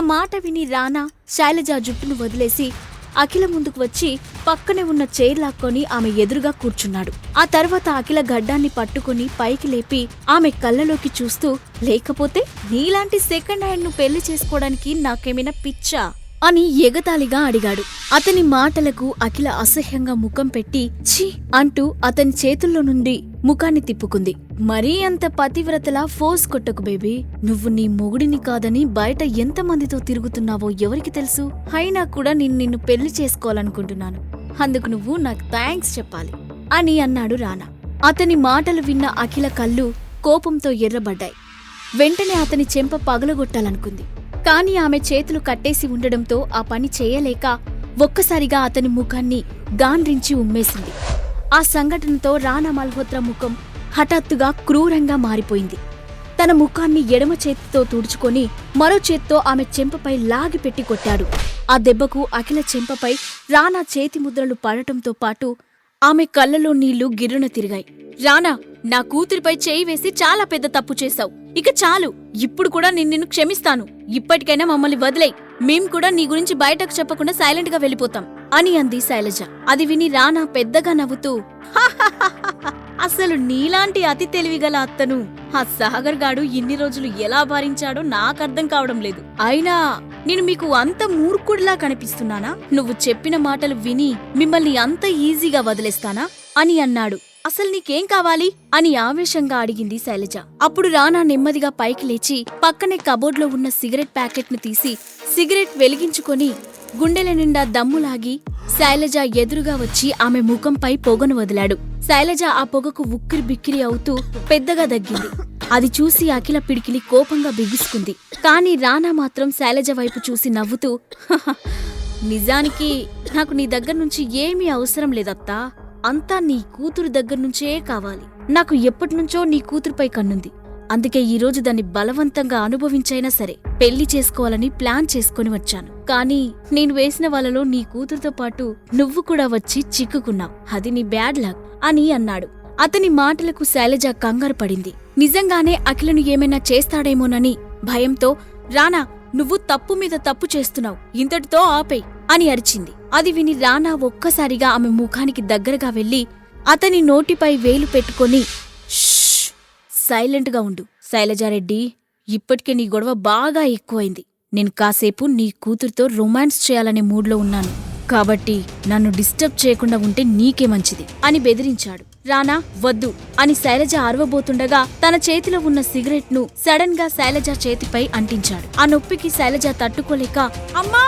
మాట విని రానా శైలజ జుట్టును వదిలేసి అఖిల ముందుకు వచ్చి పక్కనే ఉన్న చైర్ లాక్కొని ఆమె ఎదురుగా కూర్చున్నాడు. ఆ తర్వాత అఖిల గడ్డాన్ని పట్టుకుని పైకి లేపి ఆమె కళ్ళలోకి చూస్తూ లేకపోతే నీలాంటి సెకండ్ హ్యాండ్ను పెళ్ళి చేసుకోవడానికి నాకేమైనా పిచ్చా? అని ఎగతాళిగా అడిగాడు. అతని మాటలకు అఖిల అసహ్యంగా ముఖం పెట్టి ఛీ అంటూ అతని చేతుల్లో నుండి ముఖాన్ని తిప్పుకుంది. మరీ అంత పతివ్రతలా ఫోర్స్ కొట్టకు బేబీ. నువ్వు నీ మొగుడిని కాదని బయట ఎంతమందితో తిరుగుతున్నావో ఎవరికి తెలుసు? అయినా కూడా నేను నిన్ను పెళ్ళి చేసుకోవాలనుకుంటున్నాను. అందుకు నువ్వు నాకు థ్యాంక్స్ చెప్పాలి. అని అన్నాడు రానా. అతని మాటలు విన్న అఖిల కళ్ళు కోపంతో ఎర్రబడ్డాయి. వెంటనే అతని చెంప పగలగొట్టాలనుకుంది. కాని ఆమె చేతులు కట్టేసి ఉండడంతో ఆ పని చేయలేక ఒక్కసారిగా అతని ముఖాన్ని గాండ్రించి ఉమ్మేసింది. ఆ సంఘటనతో రానా మల్హోత్రా ముఖం హఠాత్తుగా క్రూరంగా మారిపోయింది. తన ముఖాన్ని ఎడమ చేతితో తుడుచుకొని మరో చేత్తో ఆమె చెంపపై లాగిపెట్టి కొట్టాడు. ఆ దెబ్బకు అఖిల చెంపపై రానా చేతి ముద్రలు పడటంతో పాటు ఆమె కళ్ళలో నీళ్ళు గిర్రున తిరిగాయి. రానా నా కూతురిపై చేయి వేసి చాలా పెద్ద తప్పు చేశావు. ఇక చాలు. ఇప్పుడు కూడా నేను నిన్ను క్షమిస్తాను. ఇప్పటికైనా మమ్మల్ని వదిలేయ్. మేం కూడా నీ గురించి బయటకు చెప్పకుండా సైలెంట్గా వెళ్ళిపోతాం. అని అంది శైలజ. అది విని రానా పెద్దగా నవ్వుతూ అసలు నీలాంటి అతి తెలివిగల అత్తను ఆ సాగర్ గాడు ఇన్ని రోజులు ఎలా భరించాడో నాకర్థం కావడం లేదు. అయినా నేను మీకు అంత మూర్ఖుడిలా కనిపిస్తున్నానా? నువ్వు చెప్పిన మాటలు విని మిమ్మల్ని అంత ఈజీగా వదిలేస్తానా? అని అన్నాడు. అసలు నీకేం కావాలి? అని ఆవేశంగా అడిగింది శైలజ. అప్పుడు రానా నెమ్మదిగా పైకి లేచి పక్కనే కబోర్డ్లో ఉన్న సిగరెట్ ప్యాకెట్ను తీసి సిగరెట్ వెలిగించుకొని గుండెల నిండా దమ్ములాగి శైలజ ఎదురుగా వచ్చి ఆమె ముఖంపై పొగను వదిలాడు. శైలజ ఆ పొగకు ఉక్కిరి బిక్కిరి అవుతూ పెద్దగా దగ్గింది. అది చూసి అఖిల పిడికిలి కోపంగా బిగుసుకుంది. కాని రానా మాత్రం శైలజ వైపు చూసి నవ్వుతూ నిజానికి నాకు నీ దగ్గర నుంచి ఏమీ అవసరం లేదత్తా. అంతా నీ కూతురు దగ్గర నుంచే కావాలి. నాకు ఎప్పటినుంచో నీ కూతురుపై కన్నుంది. అందుకే ఈరోజు దాన్ని బలవంతంగా అనుభవించైనా సరే పెళ్ళి చేసుకోవాలని ప్లాన్ చేసుకొని వచ్చాను. కానీ నేను వేసిన వాళ్ళలో నీ కూతురుతో పాటు నువ్వు కూడా వచ్చి చిక్కుకున్నావు. అది నీ బ్యాడ్ లక్ అని అన్నాడు. అతని మాటలకు శైలజ కంగారు పడింది. నిజంగానే అఖిలను ఏమైనా చేస్తాడేమోనని భయంతో రానా నువ్వు తప్పు మీద తప్పు చేస్తున్నావు. ఇంతటితో ఆపేయ్ అని అరిచింది. అది విని రానా ఒక్కసారిగా ఆమె ముఖానికి దగ్గరగా వెళ్ళి అతని నోటిపై వేలు పెట్టుకొని సైలెంట్గా ఉండు. శైలజారెడ్డి ఇప్పటికే నీ గొడవ బాగా ఎక్కువైంది. నేను కాసేపు నీ కూతురుతో రొమాన్స్ చేయాలనే మూడ్లో ఉన్నాను. కాబట్టి నన్ను డిస్టర్బ్ చేయకుండా ఉంటే నీకే మంచిది అని బెదిరించాడు. రానా వద్దు అని శైలజ అరవబోతుండగా తన చేతిలో ఉన్న సిగరెట్ను సడన్గా శైలజ చేతిపై అంటించాడు. ఆ నొప్పికి శైలజ తట్టుకోలేక అమ్మా!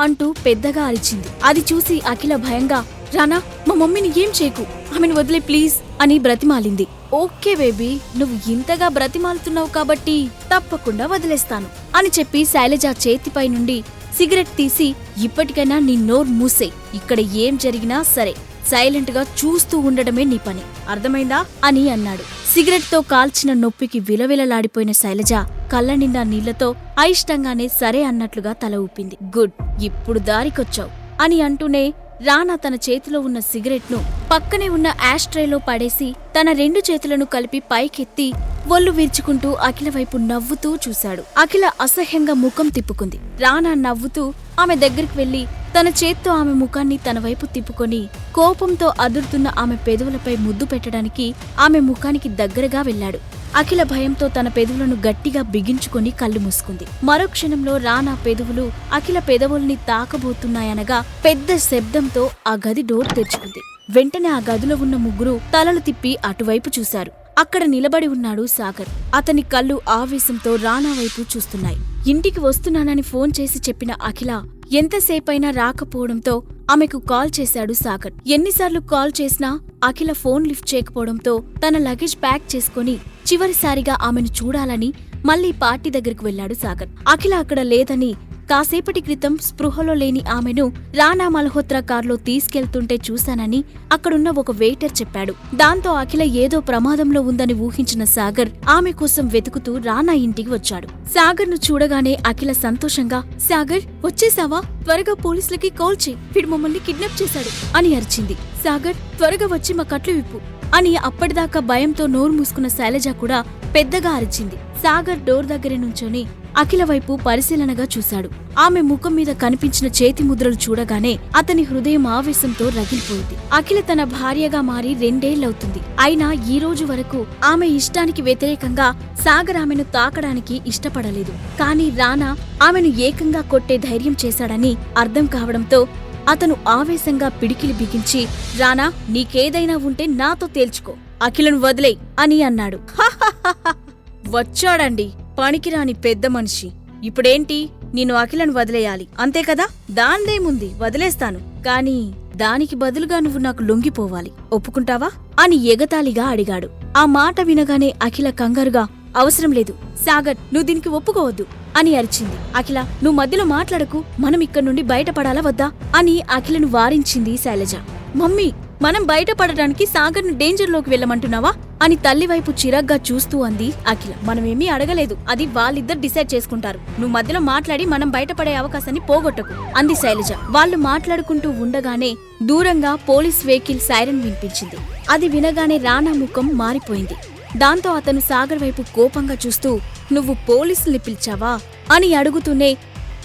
అంటూ పెద్దగా అరిచింది. అది చూసి అఖిల భయంగా రానా మా మమ్మీని ఏం చేయకు? ఆమెను వదిలే ప్లీజ్ అని బ్రతిమాలింది. ఓకే బేబీ నువ్వు ఇంతగా బ్రతిమాలుతున్నావు కాబట్టి తప్పకుండా వదిలేస్తాను అని చెప్పి శైలజ చేతిపై నుండి సిగరెట్ తీసి ఇప్పటికైనా నీ నోరు మూసే ఇక్కడ ఏం జరిగినా సరే సైలెంట్గా చూస్తూ ఉండడమే నీ పని. అర్థమైందా? అని అన్నాడు. సిగరెట్తో కాల్చిన నొప్పికి విలవిలలాడిపోయిన శైలజ కళ్ళ నిండా నీళ్ళతో అయిష్టంగానే సరే అన్నట్లుగా తల ఊపింది. గుడ్ ఇప్పుడు దారికొచ్చావు అని అంటూనే రానా తన చేతిలో ఉన్న సిగరెట్ను పక్కనే ఉన్న యాష్ ట్రేలో పడేసి తన రెండు చేతులను కలిపి పైకెత్తి ఒళ్ళు విరుచుకుంటూ అఖిల వైపు నవ్వుతూ చూశాడు. అఖిల అసహ్యంగా ముఖం తిప్పుకుంది. రానా నవ్వుతూ ఆమె దగ్గరికి వెళ్ళి తన చేత్తో ఆమె ముఖాన్ని తన వైపు తిప్పుకొని కోపంతో అదురుతున్న ఆమె పెదవులపై ముద్దు పెట్టడానికి ఆమె ముఖానికి దగ్గరగా వెళ్ళాడు. అఖిల భయంతో తన పెదవులను గట్టిగా బిగించుకొని కళ్ళు మూసుకుంది. మరో క్షణంలో రానా పెదవులు అఖిల పెదవుల్ని తాకబోతున్నాయనగా పెద్ద శబ్దంతో ఆ గది డోర్ తెరుచుకుంది. వెంటనే ఆ గదిలో ఉన్న ముగ్గురు తలలు తిప్పి అటువైపు చూశారు. అక్కడ నిలబడి ఉన్నాడు సాగర్. అతని కళ్ళు ఆవేశంతో రానా వైపు చూస్తున్నాయి. ఇంటికి వస్తున్నానని ఫోన్ చేసి చెప్పిన అఖిల ఎంతసేపైనా రాకపోవడంతో ఆమెకు కాల్ చేశాడు సాగర్. ఎన్నిసార్లు కాల్ చేసినా అఖిల ఫోన్ లిఫ్ట్ చేయకపోవడంతో తన లగేజ్ ప్యాక్ చేసుకుని చివరిసారిగా ఆమెను చూడాలని మళ్ళీ పార్టీ దగ్గరికి వెళ్ళాడు సాగర్. అఖిల అక్కడ లేదని కాసేపటి క్రితం స్పృహలో లేని ఆమెను రానా మల్హోత్రా కార్లో తీసుకెళ్తుంటే చూశానని అక్కడున్న ఒక వెయిటర్ చెప్పాడు. దాంతో అఖిల ఏదో ప్రమాదంలో ఉందని ఊహించిన సాగర్ ఆమె కోసం వెతుకుతూ రానా ఇంటికి వచ్చాడు. సాగర్ను చూడగానే అఖిల సంతోషంగా సాగర్ వచ్చేసావా? త్వరగా పోలీసులకి కాల్ చేయి. వీడు మమ్మల్ని కిడ్నాప్ చేశాడు అని అరిచింది. సాగర్ త్వరగా వచ్చి మా కట్లు విప్పు అని అప్పటిదాకా భయంతో నోరు మూసుకున్న శైలజ కూడా పెద్దగా అరిచింది. సాగర్ డోర్ దగ్గర నుంచొని అఖిల వైపు పరిశీలనగా చూశాడు. ఆమె ముఖం మీద కనిపించిన చేతి ముద్రలు చూడగానే అతని హృదయం ఆవేశంతో రగిలిపోయింది. అఖిల తన భార్యగా మారి రెండేళ్ళవుతుంది. అయినా ఈ రోజు వరకు ఆమె ఇష్టానికి వ్యతిరేకంగా సాగర్ ఆమెను తాకడానికి ఇష్టపడలేదు. కానీ రానా ఆమెను ఏకంగా కొట్టే ధైర్యం చేశాడని అర్థం కావడంతో అతను ఆవేశంగా పిడికిలి బిగించి రానా నీకేదైనా ఉంటే నాతో తేల్చుకో. అఖిలను వదిలేయ్ అని అన్నాడు. వచ్చాడండి. పనికిరాని పెద్ద మనిషి. ఇప్పుడేంటి? నేను అఖిలను వదిలేయాలి. అంతే కదా? దాందేముంది వదిలేస్తాను. కాని దానికి బదులుగా నువ్వు నాకు లొంగిపోవాలి. ఒప్పుకుంటావా? అని ఎగతాళిగా అడిగాడు. ఆ మాట వినగానే అఖిల కంగారుగా అవసరం లేదు. సాగర్ నువ్వు దీనికి ఒప్పుకోవద్దు అని అరిచింది. అఖిల నువ్వు మధ్యలో మాట్లాడకు. మనం ఇక్కడి నుండి బయటపడాలా వద్దా? అని అఖిలను వారించింది శైలజ. మమ్మీ మనం బయటపడడానికి సాగర్ను డేంజర్లోకి వెళ్ళమంటున్నావా? అని తల్లివైపు చిరగ్గా చిరాగ్గా చూస్తూ అంది అఖిల. మనమేమీ అడగలేదు. అది వాళ్ళిద్దరు డిసైడ్ చేసుకుంటారు. నువ్వు మధ్యలో మాట్లాడి మనం బయటపడే అవకాశాన్ని పోగొట్టకు అంది శైలజ. వాళ్ళు మాట్లాడుకుంటూ ఉండగానే దూరంగా పోలీస్ వెహికల్ సైరన్ వినిపించింది. అది వినగానే రానా ముఖం మారిపోయింది. దాంతో అతను సాగర్ వైపు కోపంగా చూస్తూ నువ్వు పోలీసుల్ని పిలిచావా? అని అడుగుతూనే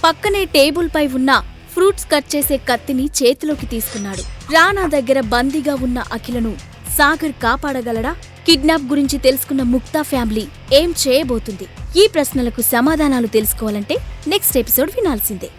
పక్కనే టేబుల్పై ఉన్న ఫ్రూట్స్ కట్ చేసే కత్తిని చేతిలోకి తీసుకున్నాడు. రానా దగ్గర బందీగా ఉన్న అఖిలను సాగర్ కాపాడగలడా? కిడ్నాప్ గురించి తెలుసుకున్న ముక్తా ఫ్యామిలీ ఏం చేయబోతుంది? ఈ ప్రశ్నలకు సమాధానాలు తెలుసుకోవాలంటే నెక్స్ట్ ఎపిసోడ్ వినాల్సిందే.